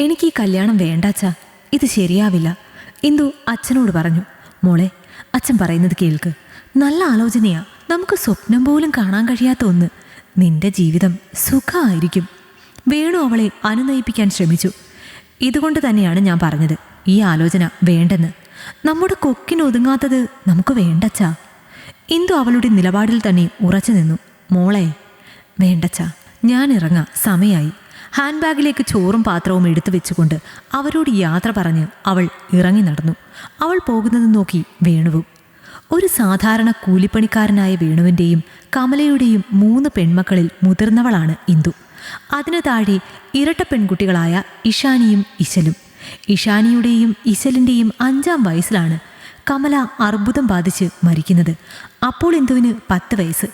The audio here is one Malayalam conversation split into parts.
എനിക്ക് ഈ കല്യാണം വേണ്ടാച്ചാ. ഇത് ശരിയാവില്ല. ഇന്ദു അച്ഛനോട് പറഞ്ഞു മോളെ അച്ഛൻ പറയുന്നത് കേൾക്ക്. നല്ല ആലോചനയാ. നമുക്ക് സ്വപ്നം പോലും കാണാൻ കഴിയാത്ത ഒന്ന്. നിന്റെ ജീവിതം സുഖമായിരിക്കും വേണു അവളെ അനുനയിപ്പിക്കാൻ ശ്രമിച്ചു. ഇതുകൊണ്ട് തന്നെയാണ് ഞാൻ പറഞ്ഞത് ഈ ആലോചന വേണ്ടെന്ന്. നമ്മുടെ കൊക്കിനൊതുങ്ങാത്തത് നമുക്ക് വേണ്ടച്ചാ. ഇന്ദു അവളുടെ നിലപാടിൽ തന്നെ ഉറച്ചു നിന്നു. മോളെ വേണ്ടച്ചാ. ഞാൻ ഇറങ്ങാം. സമയായി. ഹാൻഡ് ബാഗിലേക്ക് ചോറും പാത്രവും എടുത്തു വെച്ചുകൊണ്ട് അവരോട് യാത്ര പറഞ്ഞ് അവൾ ഇറങ്ങി നടന്നു. അവൾ പോകുന്നത് നോക്കി വേണുവും. ഒരു സാധാരണ കൂലിപ്പണിക്കാരനായ വേണുവിന്റെയും കമലയുടെയും മൂന്ന് പെൺമക്കളിൽ മുതിർന്നവളാണ് ഇന്ദു. അതിനു താഴെ ഇരട്ട പെൺകുട്ടികളായ ഇഷാനിയും ഇശലും. ഇഷാനിയുടെയും ഇശലിന്റെയും അഞ്ചാം വയസ്സിലാണ് കമല അർബുദം ബാധിച്ച് മരിക്കുന്നത്. അപ്പോൾ ഇന്ദുവിന് പത്ത് വയസ്സ്.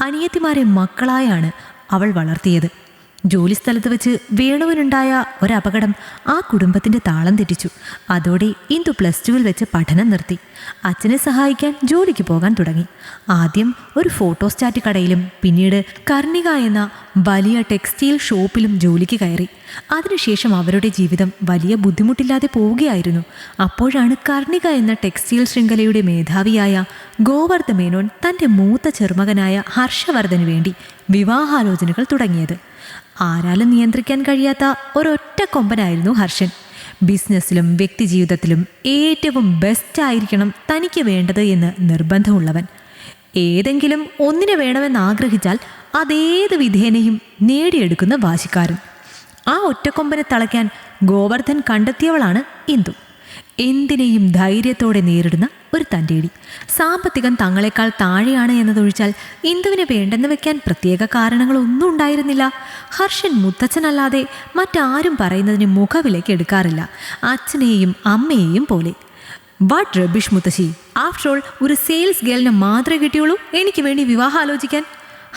അനിയത്തിമാരെ മക്കളായാണ് അവൾ വളർത്തിയത്. ജോലിസ്ഥലത്ത് വെച്ച് വേണുവിനുണ്ടായ ഒരപകടം ആ കുടുംബത്തിന്റെ താളം തെറ്റിച്ചു. അതോടെ ഇന്ദു പ്ലസ് ടുവിൽ വെച്ച് പഠനം നിർത്തി. അച്ഛനെ സഹായിക്കാൻ ജോലിക്ക് പോകാൻ തുടങ്ങി. ആദ്യം ഒരു ഫോട്ടോസ്റ്റാറ്റ് കടയിലും പിന്നീട് കർണിക എന്ന വലിയ ടെക്സ്റ്റൈൽ ഷോപ്പിലും ജോലിക്ക് കയറി. അതിനുശേഷം അവരുടെ ജീവിതം വലിയ ബുദ്ധിമുട്ടില്ലാതെ പോവുകയായിരുന്നു. അപ്പോഴാണ് കർണിക എന്ന ടെക്സ്റ്റൈൽ ശൃംഖലയുടെ മേധാവിയായ ഗോവർദ്ധ മേനോൻ തന്റെ മൂത്ത ചെറുമകനായ ഹർഷവർദ്ധന് വേണ്ടി വിവാഹാലോചനകൾ തുടങ്ങിയത്. ആരാലും നിയന്ത്രിക്കാൻ കഴിയാത്ത ഒരൊറ്റ കൊമ്പനായിരുന്നു ഹർഷൻ. ബിസിനസ്സിലും വ്യക്തിജീവിതത്തിലും ഏറ്റവും ബെസ്റ്റ് ആയിരിക്കണം തനിക്ക് വേണ്ടത് എന്ന് നിർബന്ധമുള്ളവൻ. ഏതെങ്കിലും ഒന്നിനെ വേണമെന്ന് ആഗ്രഹിച്ചാൽ അതേത് വിധേനയും നേടിയെടുക്കുന്ന വാശിക്കാരൻ. ആ ഒറ്റക്കൊമ്പനെ തളയ്ക്കാൻ ഗോവർദ്ധൻ കണ്ടെത്തിയവളാണ് ഇന്ദു. എന്തിനേയും ധൈര്യത്തോടെ നേരിടുന്ന ഒരു തന്റെടി. സാമ്പത്തികം തങ്ങളെക്കാൾ താഴെയാണ് എന്നതൊഴിച്ചാൽ ഇന്ദുവിനെ വേണ്ടെന്ന് വെക്കാൻ പ്രത്യേക കാരണങ്ങളൊന്നും ഉണ്ടായിരുന്നില്ല. ഹർഷൻ മുത്തച്ഛനല്ലാതെ മറ്റാരും പറയുന്നതിന് മുഖവിലേക്ക് എടുക്കാറില്ല. അച്ഛനെയും അമ്മയെയും പോലെ. വാട്ട് റബിഷ് മുത്തശ്ശി ആഫ്റ്റർ ഓൾ ഒരു സെയിൽസ് ഗേളിന് മാത്രമേ കിട്ടിയുള്ളൂ? എനിക്ക് വേണ്ടി വിവാഹം ആലോചിക്കാൻ.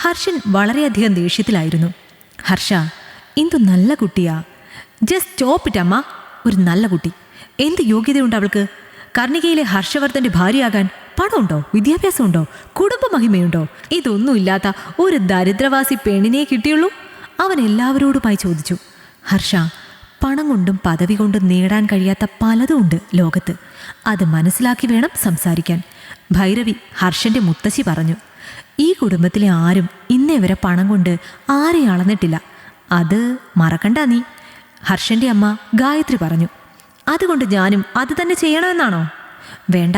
ഹർഷൻ വളരെയധികം ദേഷ്യത്തിലായിരുന്നു. ഹർഷ ഇന്ദു നല്ല കുട്ടിയാ. ജസ്റ്റ് അമ്മ. ഒരു നല്ല കുട്ടി. എന്ത് യോഗ്യതയുണ്ട് അവൾക്ക്? കർണികയിലെ ഹർഷവർദ്ധന്റെ ഭാര്യയാകാൻ പണമുണ്ടോ? വിദ്യാഭ്യാസമുണ്ടോ? കുടുംബമഹിമയുണ്ടോ? ഇതൊന്നുമില്ലാത്ത ഒരു ദരിദ്രവാസി പെണ്ണിനെ കിട്ടിയുള്ളൂ? അവൻ എല്ലാവരോടുമായി ചോദിച്ചു. ഹർഷ പണം കൊണ്ടും പദവി കൊണ്ടും നേടാൻ കഴിയാത്ത പലതും ഉണ്ട് ലോകത്ത്. അത് മനസ്സിലാക്കി വേണം സംസാരിക്കാൻ. ഭൈരവി ഹർഷന്റെ മുത്തശ്ശി പറഞ്ഞു. ഈ കുടുംബത്തിലെ ആരും ഇന്നേ വരെ പണം കൊണ്ട് ആരെയും അളന്നിട്ടില്ല. അത് മറക്കണ്ട നീ. ഹർഷന്റെ അമ്മ ഗായത്രി പറഞ്ഞു. അതുകൊണ്ട് ഞാനും അത് തന്നെ ചെയ്യണമെന്നാണോ? വേണ്ട.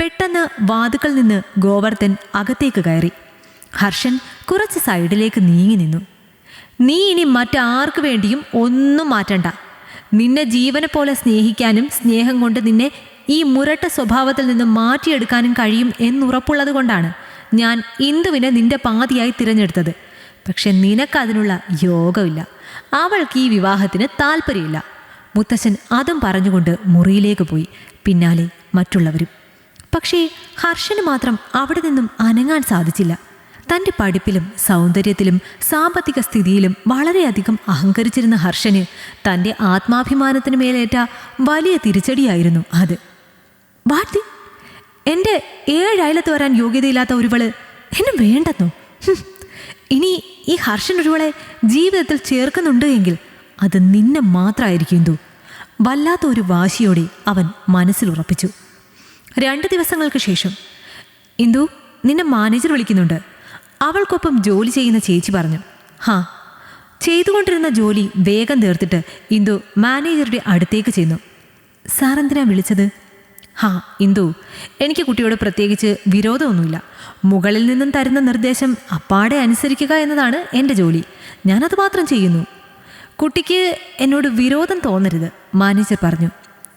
പെട്ടെന്ന് വാതുക്കൾ നിന്ന് ഗോവർദ്ധൻ അകത്തേക്ക് കയറി. ഹർഷൻ കുറച്ച് സൈഡിലേക്ക് നീങ്ങി നിന്നു. നീ ഇനി മറ്റാർക്ക് വേണ്ടിയും ഒന്നും മാറ്റണ്ട. നിന്നെ ജീവനെ പോലെ സ്നേഹിക്കാനും സ്നേഹം കൊണ്ട് നിന്നെ ഈ മുരട്ട സ്വഭാവത്തിൽ നിന്ന് മാറ്റിയെടുക്കാനും കഴിയും എന്നുറപ്പുള്ളത് കൊണ്ടാണ് ഞാൻ ഇന്ദുവിനെ നിന്റെ പാതിയായി തിരഞ്ഞെടുത്തത്. പക്ഷെ നിനക്കതിനുള്ള യോഗമില്ല. അവൾക്ക് ഈ വിവാഹത്തിന് താല്പര്യമില്ല മുത്തശ്ശൻ അതും പറഞ്ഞുകൊണ്ട് മുറിയിലേക്ക് പോയി. പിന്നാലെ മറ്റുള്ളവരും. പക്ഷേ ഹർഷന് മാത്രം അവിടെ നിന്നും അനങ്ങാൻ സാധിച്ചില്ല. തന്റെ പഠിപ്പിലും സൗന്ദര്യത്തിലും സാമ്പത്തിക സ്ഥിതിയിലും വളരെയധികം അഹങ്കരിച്ചിരുന്ന ഹർഷന് തന്റെ ആത്മാഭിമാനത്തിന് മേലേറ്റ വലിയ തിരിച്ചടിയായിരുന്നു അത്. വാട്ടി എന്റെ ഏഴയലത്ത് വരാൻ യോഗ്യതയില്ലാത്ത ഒരുവൾ എന്നെ വേണ്ടെന്നോ? ഇനി ഈ ഹർഷൻ ഒരുവളെ ജീവിതത്തിൽ ചേർക്കുന്നുണ്ട് എങ്കിൽ അത് നിന്നെ മാത്രമായിരിക്കും ഇന്ദു വല്ലാത്ത ഒരു വാശിയോടെ അവൻ മനസ്സിൽ ഉറപ്പിച്ചു. രണ്ട് ദിവസങ്ങൾക്ക് ശേഷം ഇന്ദു നിന്നെ മാനേജർ വിളിക്കുന്നുണ്ട്. അവൾക്കൊപ്പം ജോലി ചെയ്യുന്ന ചേച്ചി പറഞ്ഞു. ഹാ ചെയ്തുകൊണ്ടിരുന്ന ജോലി വേഗം തീർത്തിട്ട് ഇന്ദു മാനേജറുടെ അടുത്തേക്ക് ചെന്നു. സാർ വിളിച്ചത്? ഹാ ഇന്ദു എനിക്ക് കുട്ടിയോട് പ്രത്യേകിച്ച് വിരോധമൊന്നുമില്ല. മുകളിൽ നിന്നും തരുന്ന നിർദ്ദേശം അപ്പാടെ അനുസരിക്കുക എന്നതാണ് എന്റെ ജോലി. ഞാനത് മാത്രം ചെയ്യുന്നു. കുട്ടിക്ക് എന്നോട് വിരോധം തോന്നരുത് മാനേജർ പറഞ്ഞു.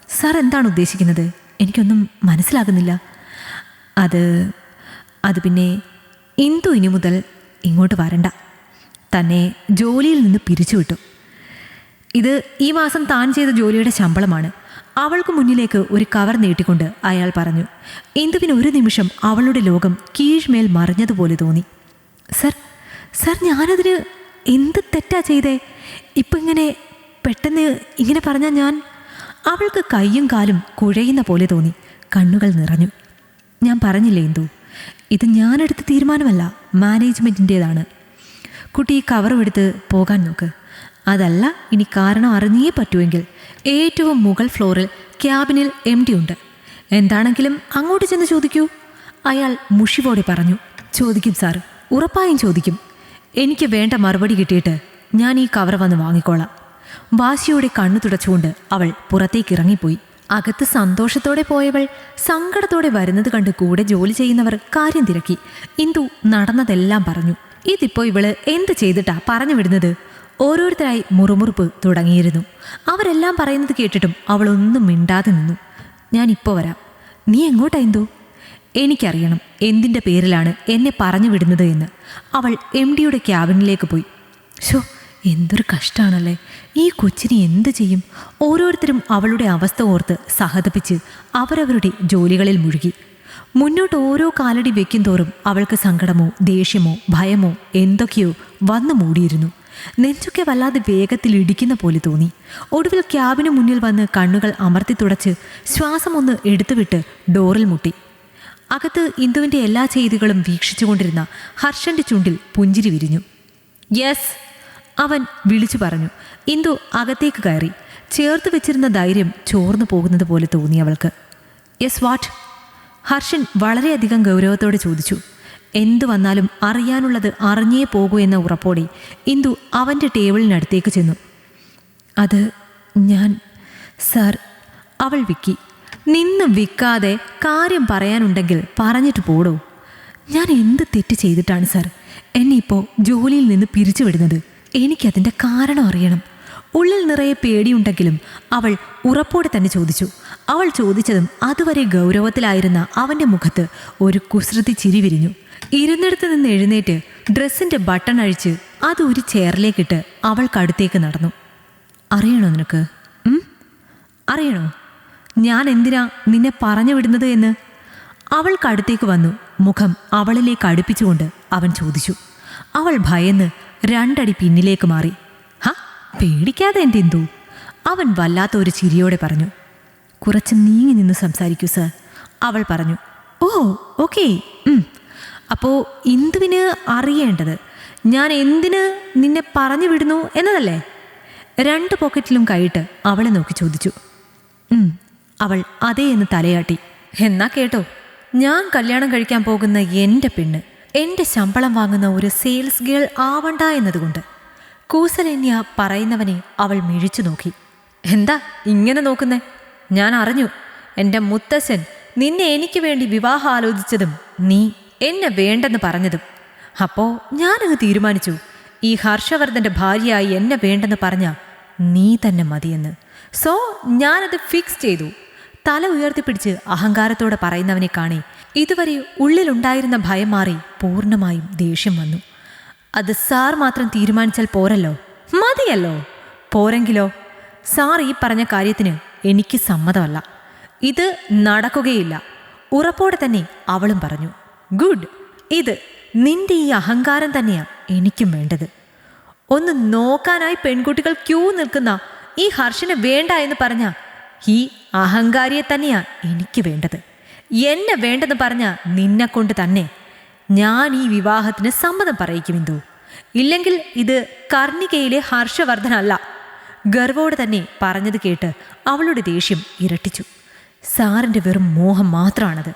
സാർ എന്താണ് ഉദ്ദേശിക്കുന്നത്? എനിക്കൊന്നും മനസ്സിലാകുന്നില്ല. അത് അത് പിന്നെ ഇന്ദു ഇനി മുതൽ ഇങ്ങോട്ട് വരണ്ട. തന്നെ ജോലിയിൽ നിന്ന് പിരിച്ചുവിട്ടു ഇത് ഈ മാസം താൻ ചെയ്ത ജോലിയുടെ ശമ്പളമാണ്. അവൾക്ക് മുന്നിലേക്ക് ഒരു കവർ നീട്ടിക്കൊണ്ട് അയാൾ പറഞ്ഞു ഇന്ദുവിന് ഒരു നിമിഷം അവളുടെ ലോകം കീഴ്മേൽ മറിഞ്ഞതുപോലെ തോന്നി. സർ സർ ഞാനതിന് എന്ത് തെറ്റാ ചെയ്തേ? ഇപ്പം ഇങ്ങനെ പെട്ടെന്ന് ഇങ്ങനെ പറഞ്ഞാൽ ഞാൻ അവൾക്ക് കൈയും കാലും കുഴയുന്ന പോലെ തോന്നി. കണ്ണുകൾ നിറഞ്ഞു. ഞാൻ പറഞ്ഞില്ലേ എന്തു ഇത് ഞാനെടുത്ത തീരുമാനമല്ല മാനേജ്മെന്റിന്റേതാണ് കുട്ടി ഈ കവറും എടുത്ത് പോകാൻ നോക്ക്. അതല്ല ഇനി കാരണം അറിഞ്ഞേ പറ്റുമെങ്കിൽ ഏറ്റവും മുകൾ ഫ്ലോറിൽ ക്യാബിനിൽ എം ഡി ഉണ്ട്. എന്താണെങ്കിലും അങ്ങോട്ട് ചെന്ന് ചോദിക്കൂ. അയാൾ മുഷിവോടെ പറഞ്ഞു. ചോദിക്കും സാർ ഉറപ്പായും ചോദിക്കും. എനിക്ക് വേണ്ട മറുപടി കിട്ടിയിട്ട് ഞാൻ ഈ കവർ വന്ന് വാങ്ങിക്കോളാം. വാശിയോടെ കണ്ണു തുടച്ചുകൊണ്ട് അവൾ പുറത്തേക്ക് ഇറങ്ങിപ്പോയി. അകത്ത് സന്തോഷത്തോടെ പോയവൾ സങ്കടത്തോടെ വരുന്നത് കണ്ട് കൂടെ ജോലി ചെയ്യുന്നവർ കാര്യം തിരക്കി. ഇന്ദു നടന്നതെല്ലാം പറഞ്ഞു. ഇതിപ്പോൾ ഇവൾ എന്ത് ചെയ്തിട്ടാ പറഞ്ഞു വിടുന്നത്? ഓരോരുത്തരായി മുറുമുറുപ്പ് തുടങ്ങിയിരുന്നു. അവരെല്ലാം പറയുന്നത് കേട്ടിട്ടും അവളൊന്നും മിണ്ടാതെ നിന്നു. ഞാൻ ഇപ്പോൾ വരാം. നീ എങ്ങോട്ടാ ഇന്ദു? എനിക്കറിയണം എന്തിന്റെ പേരിലാണ് എന്നെ പറഞ്ഞു വിടുന്നത് എന്ന്. അവൾ എം ഡിയുടെ ക്യാബിനിലേക്ക് പോയി. ഷോ എന്തൊരു കഷ്ടമാണല്ലേ ഈ കൊച്ചിനെ എന്ത് ചെയ്യും? ഓരോരുത്തരും അവളുടെ അവസ്ഥ ഓർത്ത് സഹതപിച്ച് അവരവരുടെ ജോലികളിൽ മുഴുകി. മുന്നോട്ട് ഓരോ കാലടി വെക്കും തോറും അവൾക്ക് സങ്കടമോ ദേഷ്യമോ ഭയമോ എന്തൊക്കെയോ വന്നു മൂടിയിരുന്നു. നെഞ്ചൊക്കെ വല്ലാതെ വേഗത്തിൽ ഇടിക്കുന്ന പോലെ തോന്നി. ഒടുവിൽ ക്യാബിന് മുന്നിൽ വന്ന് കണ്ണുകൾ അമർത്തി തുടച്ച് ശ്വാസം ഒന്ന് എടുത്തുവിട്ട് ഡോറിൽ മുട്ടി. അകത്ത് ഇന്ദുവിന്റെ എല്ലാ ചെയ്തികളും വീക്ഷിച്ചുകൊണ്ടിരുന്ന ഹർഷന്റെ ചുണ്ടിൽ പുഞ്ചിരി വിരിഞ്ഞു. യെസ് അവൻ വിളിച്ചു പറഞ്ഞു ഇന്ദു അകത്തേക്ക് കയറി. ചേർത്ത് വെച്ചിരുന്ന ധൈര്യം ചോർന്നു പോകുന്നത് പോലെ തോന്നി അവൾക്ക്. Yes what? ഹർഷൻ വളരെയധികം ഗൗരവത്തോടെ ചോദിച്ചു എന്തു വന്നാലും അറിയാനുള്ളത് അറിഞ്ഞേ പോകൂ എന്ന ഉറപ്പോടെ ഇന്ദു അവന്റെ ടേബിളിനടുത്തേക്ക് ചെന്നു. അത് ഞാൻ സാർ അവൾ വിക്കി. നിന്ന് വിൽക്കാതെ കാര്യം പറയാനുണ്ടെങ്കിൽ പറഞ്ഞിട്ട് പോടോ. ഞാൻ എന്ത് തെറ്റ് ചെയ്തിട്ടാണ് സാർ എന്നെ ഇപ്പോൾ ജോലിയിൽ നിന്ന് പിരിച്ചുവിടുന്നത്? എനിക്കതിന്റെ കാരണം അറിയണം. ഉള്ളിൽ നിറയെ പേടിയുണ്ടെങ്കിലും അവൾ ഉറപ്പോടെ തന്നെ ചോദിച്ചു. അവൾ ചോദിച്ചതും അതുവരെ ഗൗരവത്തിലായിരുന്ന അവന്റെ മുഖത്ത് ഒരു കുസൃതി ചിരി വിരിഞ്ഞു. ഇരുന്നിടത്ത് നിന്ന് എഴുന്നേറ്റ് ഡ്രസ്സിന്റെ ബട്ടൺ അഴിച്ച് അത് ഒരു ചെയറിലേക്കിട്ട് അവൾക്കടുത്തേക്ക് നടന്നു. അറിയണോ നിനക്ക്? അറിയണോ? ഞാൻ എന്തിനാ നിന്നെ പറഞ്ഞു വിടുന്നത് എന്ന്? അവൾക്കടുത്തേക്ക് വന്നു. മുഖം അവളിലേക്ക് അടുപ്പിച്ചുകൊണ്ട് അവൻ ചോദിച്ചു. അവൾ ഭയന്ന് രണ്ടടി പിന്നിലേക്ക് മാറി. ഹ പേടിക്കാതെ എന്റെ എന്തു അവൻ വല്ലാത്ത ഒരു ചിരിയോടെ പറഞ്ഞു. കുറച്ച് നീങ്ങി നിന്ന് സംസാരിക്കൂ സർ. അവൾ പറഞ്ഞു ഓ ഓക്കെ അപ്പോൾ ഇന്ദുവിന് അറിയേണ്ടത് ഞാൻ എന്തിന് നിന്നെ പറഞ്ഞു വിടുന്നു എന്നതല്ലേ? രണ്ട് പോക്കറ്റിലും കൈയിട്ട് അവളെ നോക്കി ചോദിച്ചു. അവൾ അതേ എന്ന് തലയാട്ടി. എന്നാ കേട്ടോ ഞാൻ കല്യാണം കഴിക്കാൻ പോകുന്ന എന്റെ പെണ്ണ്. എന്റെ ശമ്പളം വാങ്ങുന്ന ഒരു സെയിൽസ് ഗേൾ ആവണ്ട എന്നതുകൊണ്ട് കൂസലന്യ പറയുന്നവനെ അവൾ മിഴിച്ചു നോക്കി. എന്താ ഇങ്ങനെ നോക്കുന്നേ? ഞാൻ അറിഞ്ഞു. എന്റെ മുത്തശ്ശൻ നിന്നെ എനിക്ക് വേണ്ടി വിവാഹം ആലോചിച്ചതും നീ എന്നെ വേണ്ടെന്ന് പറഞ്ഞതും. അപ്പോ ഞാനങ്ങ് തീരുമാനിച്ചു. ഈ ഹർഷവർദ്ധന്റെ ഭാര്യയായി എന്നെ വേണ്ടെന്ന് പറഞ്ഞ നീ തന്നെ മതിയെന്ന്. സോ ഞാനത് ഫിക്സ് ചെയ്തു. തല ഉയർത്തിപ്പിടിച്ച് അഹങ്കാരത്തോടെ പറയുന്നവനെ കാണി ഇതുവരെ ഉള്ളിലുണ്ടായിരുന്ന ഭയം മാറി പൂർണമായും ദേഷ്യം വന്നു. അത് സാർ മാത്രം തീരുമാനിച്ചാൽ പോരല്ലോ? മതിയല്ലോ? പോരെങ്കിലോ? സാർ ഈ പറഞ്ഞ കാര്യത്തിന് എനിക്ക് സമ്മതമല്ല. ഇത് നടക്കുകയില്ല. ഉറപ്പോടെ തന്നെ അവളും പറഞ്ഞു ഗുഡ്. ഇത് നിന്റെ ഈ അഹങ്കാരം തന്നെയാണ് എനിക്കും വേണ്ടത്. ഒന്ന് നോക്കാനായി പെൺകുട്ടികൾ ക്യൂ നിൽക്കുന്ന ഈ ഹർഷന് വേണ്ട എന്ന് പറഞ്ഞ ഈ അഹങ്കാരിയെ തന്നെയാണ് എനിക്ക് വേണ്ടത്. എന്നെ വേണ്ടെന്ന് പറഞ്ഞ നിന്നെ കൊണ്ട് തന്നെ ഞാൻ ഈ വിവാഹത്തിന് സമ്മതം പറയിക്കും ഇന്ദു. ഇല്ലെങ്കിൽ ഇത് കർണികയിലെ ഹർഷവർദ്ധനല്ല ഗർവോട് തന്നെ പറഞ്ഞത് കേട്ട് അവളുടെ ദേഷ്യം ഇരട്ടിച്ചു. സാറിന്റെ വെറും മോഹം മാത്രമാണത്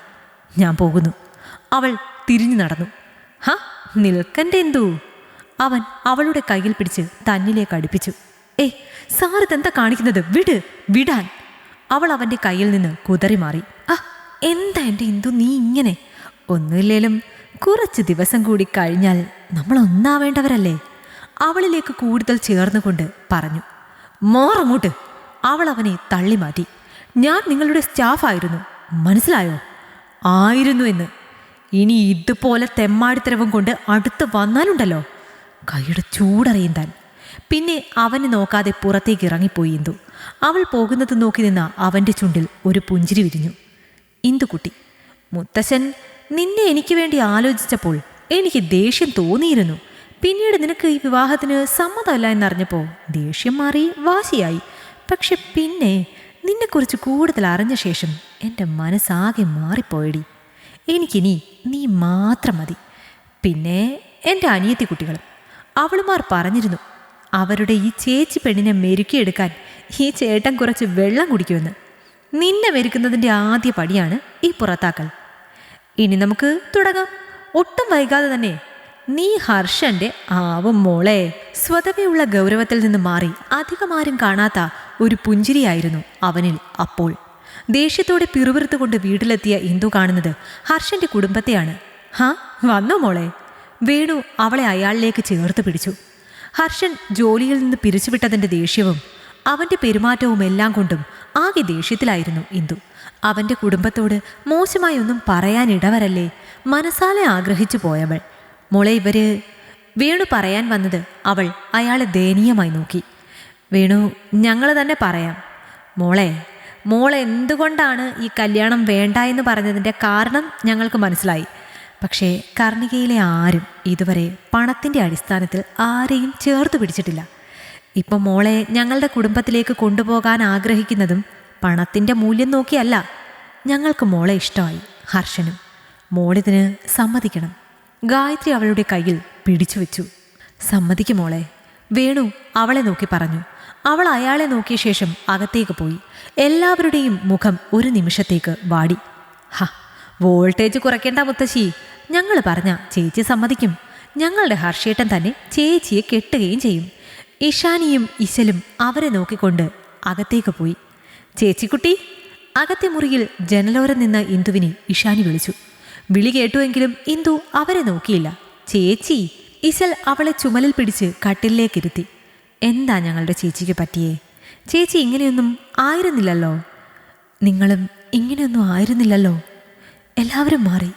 ഞാൻ പോകുന്നു. അവൾ തിരിഞ്ഞു നടന്നു. ഹ നിൽക്കന്റെ എന്തു അവൻ അവളുടെ കയ്യിൽ പിടിച്ച് തന്നിലേക്ക് അടുപ്പിച്ചു. ഏ സാറിതെന്താ കാണിക്കുന്നത്? വിട് വിടാൻ. അവൾ അവന്റെ കയ്യിൽ നിന്ന് കുതറി മാറി. ആ എന്താ എന്റെ ഇന്ദു നീ ഇങ്ങനെ? ഒന്നുമില്ലേലും കുറച്ച് ദിവസം കൂടി കഴിഞ്ഞാൽ നമ്മൾ ഒന്നാവേണ്ടവരല്ലേ? അവളിലേക്ക് കൂടുതൽ ചേർന്നുകൊണ്ട് പറഞ്ഞു മോറങ്ങോട്ട് അവൾ അവനെ തള്ളി മാറ്റി. ഞാൻ നിങ്ങളുടെ സ്റ്റാഫായിരുന്നു മനസ്സിലായോ? ആയിരുന്നു എന്ന്. ഇനി ഇതുപോലെ തെമ്മാടിത്തരവും കൊണ്ട് അടുത്ത് വന്നാലുണ്ടല്ലോ. കൈയുടെ ചൂടറിയും താൻ. പിന്നെ അവനെ നോക്കാതെ പുറത്തേക്ക് ഇറങ്ങിപ്പോയി ഇന്ദു. അവൾ പോകുന്നത് നോക്കി നിന്ന അവന്റെ ചുണ്ടിൽ ഒരു പുഞ്ചിരി വിരിഞ്ഞു. ഇന്ദുക്കുട്ടി. മുത്തശ്ശൻ നിന്നെ എനിക്ക് വേണ്ടി ആലോചിച്ചപ്പോൾ എനിക്ക് ദേഷ്യം തോന്നിയിരുന്നു. പിന്നീട് നിനക്ക് ഈ വിവാഹത്തിന് സമ്മതമല്ല എന്നറിഞ്ഞപ്പോൾ ദേഷ്യം മാറി വാശിയായി. പക്ഷെ പിന്നെ നിന്നെക്കുറിച്ച് കൂടുതൽ അറിഞ്ഞ ശേഷം എന്റെ മനസ്സാകെ മാറിപ്പോയടി. എനിക്കിനി നീ മാത്രം മതി. പിന്നെ എന്റെ അനിയത്തി കുട്ടികൾ അവളുമാർ പറഞ്ഞിരുന്നു അവരുടെ ഈ ചേച്ചി പെണ്ണിനെ മെരുക്കിയെടുക്കാൻ ഈ ചേട്ടൻ കുറച്ച് വെള്ളം കുടിക്കുമെന്ന്. നിന്നെ വരുക്കുന്നതിന്റെ ആദ്യ പടിയാണ് ഈ പുറത്താക്കൽ. ഇനി നമുക്ക് തുടങ്ങാം. ഒട്ടും വൈകാതെ തന്നെ നീ ഹർഷന്റെ ആവും മോളെ. സ്വതവേയുള്ള ഗൗരവത്തിൽ നിന്ന് മാറി അധികമാരും കാണാത്ത ഒരു പുഞ്ചിരിയായിരുന്നു അവനിൽ അപ്പോൾ. ദേഷ്യത്തോടെ പിറുപിറുത്തുകൊണ്ട് വീട്ടിലെത്തിയ ഇന്ദു കാണുന്നത് ഹർഷന്റെ കുടുംബത്തെയാണ്. ഹാ വന്നോ മോളെ? വേണു അവളെ അയാളിലേക്ക് ചേർത്ത് പിടിച്ചു. ഹർഷൻ ജോലിയിൽ നിന്ന് പിരിച്ചുവിട്ടതിന്റെ ദേഷ്യവും അവന്റെ പെരുമാറ്റവും എല്ലാം കൊണ്ടും ആകെ ദേഷ്യത്തിലായിരുന്നു ഇന്ദു. അവന്റെ കുടുംബത്തോട് മോശമായി ഒന്നും പറയാൻ ഇടവരല്ലേ? മനസ്സാലെ ആഗ്രഹിച്ചു പോയവൾ. മോളെ ഇവർ വേണു പറയാൻ വന്നത് അവൾ അയാളെ ദയനീയമായി നോക്കി. വേണു ഞങ്ങൾ തന്നെ പറയാം. മോളെ മോൾ എന്തുകൊണ്ടാണ് ഈ കല്യാണം വേണ്ട എന്ന് പറഞ്ഞതിന്റെ കാരണം ഞങ്ങൾക്ക് മനസ്സിലായി. പക്ഷേ കർണികയിലെ ആരും ഇതുവരെ പണത്തിന്റെ അടിസ്ഥാനത്തിൽ ആരെയും ചേർത്ത് പിടിച്ചിട്ടില്ല. ഇപ്പം മോളെ ഞങ്ങളുടെ കുടുംബത്തിലേക്ക് കൊണ്ടുപോകാൻ ആഗ്രഹിക്കുന്നതും പണത്തിന്റെ മൂല്യം നോക്കിയല്ല. ഞങ്ങൾക്ക് മോളെ ഇഷ്ടമായി ഹർഷനും. മോളിതിന് സമ്മതിക്കണം. ഗായത്രി അവളുടെ കയ്യിൽ പിടിച്ചു വെച്ചു. സമ്മതിക്കും മോളെ. വേണു അവളെ നോക്കി പറഞ്ഞു. അവൾ അയാളെ നോക്കിയ ശേഷം അകത്തേക്ക് പോയി. എല്ലാവരുടെയും മുഖം ഒരു നിമിഷത്തേക്ക് വാടി. ഹ വോൾട്ടേജ് കുറയ്ക്കേണ്ട മുത്തശ്ശി. ഞങ്ങൾ പറഞ്ഞ ചേച്ചി സമ്മതിക്കും. ഞങ്ങളുടെ ഹർഷേട്ടൻ തന്നെ ചേച്ചിയെ കെട്ടുകയും ചെയ്യും. ഇഷാനിയും ഇശലും അവരെ നോക്കിക്കൊണ്ട് അകത്തേക്ക് പോയി. ചേച്ചിക്കുട്ടി അകത്തെ മുറിയിൽ ജനലോരം നിന്ന് ഇന്ദുവിനെ ഇഷാനി വിളിച്ചു. വിളി കേട്ടുവെങ്കിലും ഇന്ദു അവരെ നോക്കിയില്ല. ചേച്ചി ഇശൽ അവളെ ചുമലിൽ പിടിച്ച് കട്ടിലേക്കിരുത്തി എന്താ ഞങ്ങളുടെ ചേച്ചിക്ക് പറ്റിയേ? ചേച്ചി ഇങ്ങനെയൊന്നും ആയിരുന്നില്ലല്ലോ? നിങ്ങളും ഇങ്ങനെയൊന്നും ആയിരുന്നില്ലല്ലോ? എല്ലാവരും മാറി.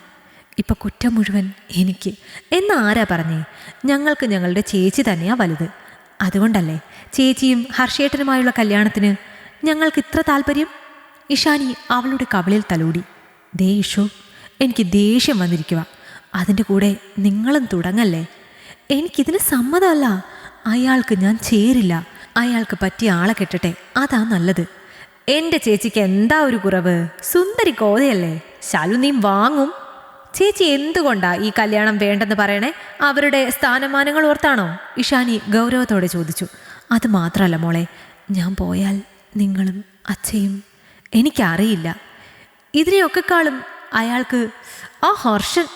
ഇപ്പൊ കുറ്റം മുഴുവൻ എനിക്ക്. എന്നാരാ പറഞ്ഞേ? ഞങ്ങൾക്ക് ഞങ്ങളുടെ ചേച്ചി തന്നെയാ വലുത്. അതുകൊണ്ടല്ലേ ചേച്ചിയും ഹർഷേട്ടനുമായുള്ള കല്യാണത്തിന് ഞങ്ങൾക്ക് ഇത്ര താല്പര്യം? ഇഷാനി അവളുടെ കവളിൽ തലോടി. ദേ ഇഷു എനിക്ക് ദേഷ്യം വന്നിരിക്കുക അതിന്റെ കൂടെ നിങ്ങളും തുടങ്ങല്ലേ? എനിക്കിതിന് സമ്മതമല്ല. അയാൾക്ക് ഞാൻ ചേരില്ല. അയാൾക്ക് പറ്റിയ ആളെ കെട്ടട്ടെ. അതാ നല്ലത്. എന്റെ ചേച്ചിക്ക് എന്താ ഒരു കുറവ്? സുന്ദരി കോതയല്ലേ ശാലു നീ വാങ്ങും. ചേച്ചി എന്തുകൊണ്ടാ ഈ കല്യാണം വേണ്ടെന്ന് പറയണേ? അവരുടെ സ്ഥാനമാനങ്ങൾ ഓർത്താണോ? ഇഷാനി ഗൗരവത്തോടെ ചോദിച്ചു. അത് മാത്രമല്ല മോളെ ഞാൻ പോയാൽ നിങ്ങളും അച്ഛയും എനിക്കറിയില്ല. ഇതിനെയൊക്കെക്കാളും അയാൾക്ക് ആ ഹർഷൻ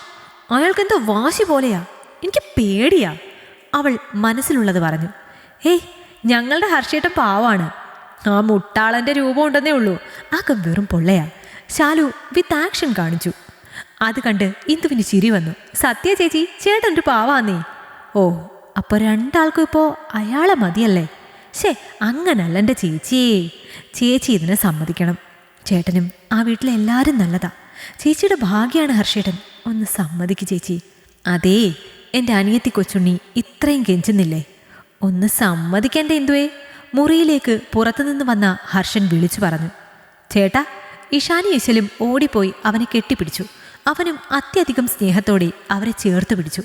അയാൾക്ക് എന്തോ വാശി പോലെയാ. എനിക്ക് പേടിയാ. അവൾ മനസ്സിലുള്ളത് പറഞ്ഞു. ഏയ് ഞങ്ങളുടെ ഹർഷേട്ടൻ പാവാണ്. ആ മുട്ടാളന്റെ രൂപം ഉണ്ടെന്നേ ഉള്ളൂ. ആകെ വെറും പൊള്ളയാ. ശാലു വിത്ത് ആക്ഷൻ കാണിച്ചു. അത് കണ്ട് ഇന്ദുവിന് ചിരി വന്നു. സത്യ ചേച്ചി ചേട്ടൻ ഒരു പാവാന്നേ. ഓ അപ്പോൾ രണ്ടാൾക്കും ഇപ്പോ അയാളെ മതിയല്ലേ? ഷേ അങ്ങനല്ല എന്റെ ചേച്ചിയേ. ചേച്ചി ഇതിനെ സമ്മതിക്കണം. ചേട്ടനും ആ വീട്ടിലെ എല്ലാവരും നല്ലതാ. ചേച്ചിയുടെ ഭാഗ്യമാണ് ഹർഷേട്ടൻ. ഒന്ന് സമ്മതിക്ക് ചേച്ചി. അതേ എന്റെ അനിയത്തി കൊച്ചുണ്ണി ഇത്രയും കെഞ്ചുന്നില്ലേ? ഒന്ന് സമ്മതിക്കേണ്ട എന്തുവേ മുറിയിലേക്ക് പുറത്തുനിന്ന് വന്ന ഹർഷൻ വിളിച്ചു പറഞ്ഞു. ചേട്ടാ ഇഷാനി ഇശലും ഓടിപ്പോയി അവനെ കെട്ടിപ്പിടിച്ചു. അവനും അത്യധികം സ്നേഹത്തോടെ അവരെ ചേർത്ത് പിടിച്ചു.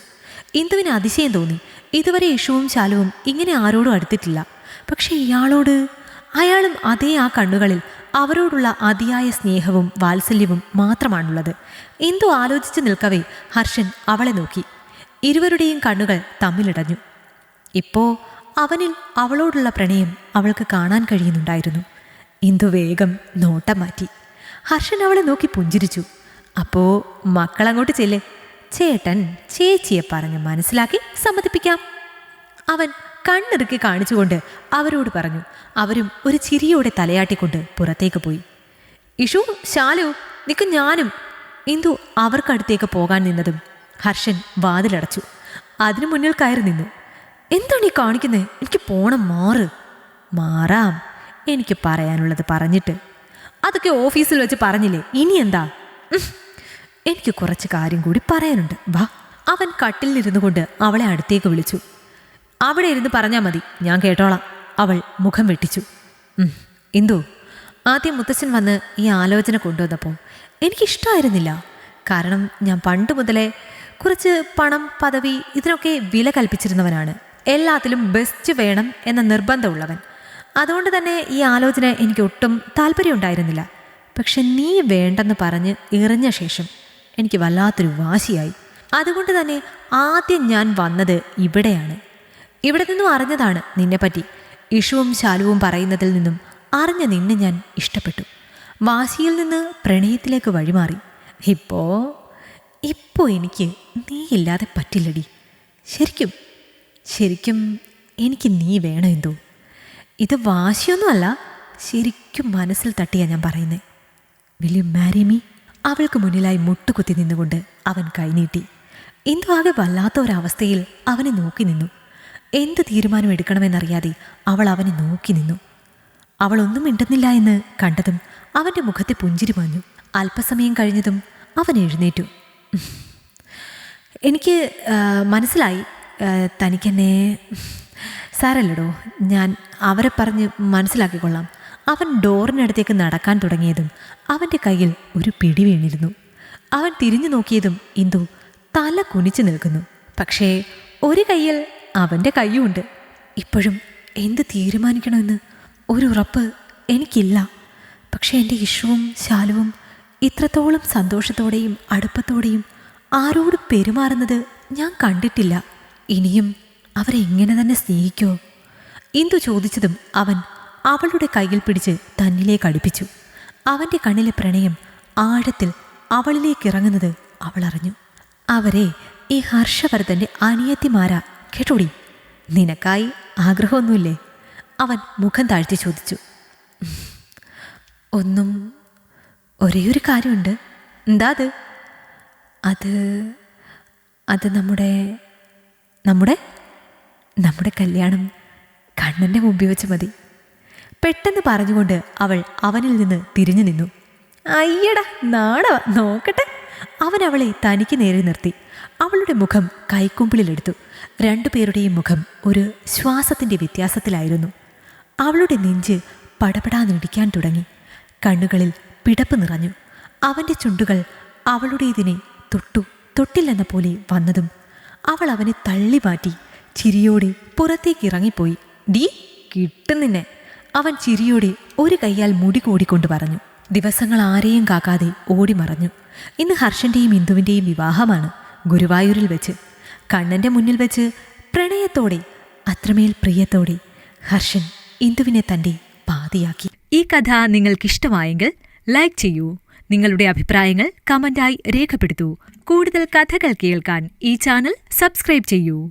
ഇന്ദുവിന് അതിശയം തോന്നി. ഇതുവരെ ഇഷുവും ശാലുവും ഇങ്ങനെ ആരോടും അടുത്തിട്ടില്ല. പക്ഷേ ഇയാളോട് അയാളും അതേ ആ കണ്ണുകളിൽ അവരോടുള്ള അതിയായ സ്നേഹവും വാത്സല്യവും മാത്രമാണുള്ളത്. ഇന്ദു ആലോചിച്ച് നിൽക്കവേ ഹർഷൻ അവളെ നോക്കി. ഇരുവരുടെയും കണ്ണുകൾ തമ്മിലിടഞ്ഞു. ഇപ്പോൾ അവനിൽ അവളോടുള്ള പ്രണയം അവൾക്ക് കാണാൻ കഴിയുന്നുണ്ടായിരുന്നു. ഇന്ദു വേഗം നോട്ടം മാറ്റി. ഹർഷൻ അവളെ നോക്കി പുഞ്ചിരിച്ചു. അപ്പോ മക്കളങ്ങോട്ട് ചെല്ലേ. ചേട്ടൻ ചേച്ചിയെ പറഞ്ഞ് മനസ്സിലാക്കി സമ്മതിപ്പിക്കാം. അവൻ കണ്ണിറുക്കി കാണിച്ചുകൊണ്ട് അവരോട് പറഞ്ഞു. അവരും ഒരു ചിരിയോടെ തലയാട്ടിക്കൊണ്ട് പുറത്തേക്ക് പോയി. ഇഷു ശാലു നിക്ക് ഞാനും ഇന്ദു അവർക്കടുത്തേക്ക് പോകാൻ നിന്നതും ഹർഷൻ വാതിലടച്ചു. അതിനു മുന്നിൽ കയറി നിന്നു. എന്താണ് ഈ കാണിക്കുന്നത് എനിക്ക് പോണം മാറ്. മാറാം എനിക്ക് പറയാനുള്ളത് പറഞ്ഞിട്ട്. അതൊക്കെ ഓഫീസിൽ വെച്ച് പറഞ്ഞില്ലേ? ഇനി എന്താ. എനിക്ക് കുറച്ച് കാര്യം കൂടി പറയാനുണ്ട്. വാ. അവൻ കട്ടിലിരുന്നു കൊണ്ട് അവളെ അടുത്തേക്ക് വിളിച്ചു. അവിടെ ഇരുന്ന് പറഞ്ഞാൽ മതി. ഞാൻ കേട്ടോളാം. അവൾ മുഖം വെട്ടിച്ചു. ഇന്ദു ആദ്യം മുത്തച്ഛൻ വന്ന് ഈ ആലോചന കൊണ്ടുവന്നപ്പോൾ എനിക്കിഷ്ടമായിരുന്നില്ല കാരണം ഞാൻ പണ്ട് മുതലേ കുറച്ച് പണം പദവി ഇതിനൊക്കെ വില കൽപ്പിച്ചിരുന്നവനാണ്. എല്ലാത്തിലും ബെസ്റ്റ് വേണം എന്ന നിർബന്ധമുള്ളവൻ. അതുകൊണ്ട് തന്നെ ഈ ആലോചന എനിക്ക് ഒട്ടും താല്പര്യമുണ്ടായിരുന്നില്ല. പക്ഷെ നീ വേണ്ടെന്ന് പറഞ്ഞ് എറിഞ്ഞ ശേഷം എനിക്ക് വല്ലാത്തൊരു വാശിയായി. അതുകൊണ്ട് തന്നെ ആദ്യം ഞാൻ വന്നത് ഇവിടെയാണ്. ഇവിടെ നിന്നും അറിഞ്ഞതാണ് നിന്നെപ്പറ്റി. ഇഷുവും ശാലുവും പറയുന്നതിൽ നിന്നും അറിഞ്ഞ നിന്നെ ഞാൻ ഇഷ്ടപ്പെട്ടു. വാശിയിൽ നിന്ന് പ്രണയത്തിലേക്ക് വഴിമാറി. ഇപ്പോ ഇപ്പോൾ എനിക്ക് നീ ഇല്ലാതെ പറ്റില്ലടി. ശരിക്കും ശരിക്കും എനിക്ക് നീ വേണം എന്തോ. ഇത് വാശിയൊന്നുമല്ല ശരിക്കും മനസ്സിൽ തട്ടിയാണ് ഞാൻ പറയുന്നത് വിൽ യു മാരി മീ അവൾക്ക് മുന്നിലായി മുട്ടുകുത്തി നിന്നുകൊണ്ട് അവൻ കൈനീട്ടി എന്തോ ആകെ വല്ലാത്ത ഒരവസ്ഥയിൽ അവനെ നോക്കി നിന്നു. എന്ത് തീരുമാനം എടുക്കണമെന്നറിയാതെ അവൾ അവനെ നോക്കി നിന്നു. അവൾ ഒന്നും മിണ്ടുന്നില്ല എന്ന് കണ്ടതും അവന്റെ മുഖത്തെ പുഞ്ചിരി മാഞ്ഞു അല്പസമയം കഴിഞ്ഞതും അവൻ എഴുന്നേറ്റു. എനിക്ക് മനസ്സിലായി. തനിക്കെന്നെ സാരല്ലടോ. ഞാൻ അവരെ പറഞ്ഞ് മനസ്സിലാക്കിക്കൊള്ളാം. അവൻ ഡോറിനടുത്തേക്ക് നടക്കാൻ തുടങ്ങിയതും അവന്റെ കയ്യിൽ ഒരു പിടി വീണിരുന്നു. അവൻ തിരിഞ്ഞു നോക്കിയതും ഇന്ദു തല കുനിച്ചു നിൽക്കുന്നു. പക്ഷേ ഒരു കയ്യിൽ അവന്റെ കയ്യുമുണ്ട് ഇപ്പോഴും എന്ത് തീരുമാനിക്കണമെന്ന് ഒരു ഉറപ്പ് എനിക്കില്ല. പക്ഷേ എന്റെ ഇഷുവും ശാലുവും ഇത്രത്തോളം സന്തോഷത്തോടെയും അടുപ്പത്തോടെയും ആരോട് പെരുമാറുന്നത് ഞാൻ കണ്ടിട്ടില്ല. ഇനിയും അവരെ എങ്ങനെ തന്നെ സ്നേഹിക്കോ ഇന്ദു ചോദിച്ചതും അവൻ അവളുടെ കയ്യിൽ പിടിച്ച് തന്നിലേക്ക് അടുപ്പിച്ചു. അവന്റെ കണ്ണിലെ പ്രണയം ആഴത്തിൽ അവളിലേക്ക് ഇറങ്ങുന്നത് അവൾ അറിഞ്ഞു. അവരെ ഈ ഹർഷവർദ്ധന്റെ അനിയത്തിമാരാ. കേട്ടോടി നിനക്കായി ആഗ്രഹമൊന്നുമില്ലേ? അവൻ മുഖം താഴ്ത്തി ചോദിച്ചു. ഒന്നും ഒരേ ഒരു കാര്യമുണ്ട്. എന്താ അത്? അത് അത് നമ്മുടെ നമ്മുടെ നമ്മുടെ കല്യാണം കണ്ണന്റെ മുമ്പിൽ വെച്ച് മതി. പെട്ടെന്ന് പറഞ്ഞുകൊണ്ട് അവൾ അവനിൽ നിന്ന് തിരിഞ്ഞു നിന്നു. അയ്യടാ നാടവ നോക്കട്ടെ. അവൻ അവളെ തനിക്ക് നേരെ നിർത്തി. അവളുടെ മുഖം കൈക്കുമ്പിളിലെടുത്തു. രണ്ടുപേരുടെയും മുഖം ഒരു ശ്വാസത്തിന്റെ വ്യത്യാസത്തിലായിരുന്നു. അവളുടെ നെഞ്ച് പടപടാന്നിടിക്കാൻ തുടങ്ങി. കണ്ണുകളിൽ പിടപ്പ് നിറഞ്ഞു. അവന്റെ ചുണ്ടുകൾ അവളുടേതിനെ തൊട്ടു തൊട്ടില്ലെന്ന പോലെ വന്നതും അവൾ അവനെ തള്ളി മാറ്റി ചിരിയോടെ പുറത്തേക്ക് ഇറങ്ങിപ്പോയി. ഡീ കിട്ടുന്നിന്നെ അവൻ ചിരിയോടെ ഒരു കൈയാൽ മുടി കൂടിക്കൊണ്ട് പറഞ്ഞു. ദിവസങ്ങൾ ആരെയും കാക്കാതെ ഓടിമറഞ്ഞു ഇന്ന് ഹർഷന്റെയും ഇന്ദുവിന്റെയും വിവാഹമാണ് ഗുരുവായൂരിൽ വെച്ച്. കണ്ണന്റെ മുന്നിൽ വെച്ച് പ്രണയത്തോടെ അത്രമേൽ പ്രിയത്തോടെ ഹർഷൻ ഇന്ദുവിനെ തന്റെ പാതിയാക്കി. ഈ കഥ നിങ്ങൾക്കിഷ്ടമായെങ്കിൽ ലൈക്ക് ചെയ്യൂ. നിങ്ങളുടെ അഭിപ്രായങ്ങൾ കമന്റായി രേഖപ്പെടുത്തൂ. കൂടുതൽ കഥകൾ കേൾക്കാൻ ഈ ചാനൽ സബ്സ്ക്രൈബ് ചെയ്യൂ.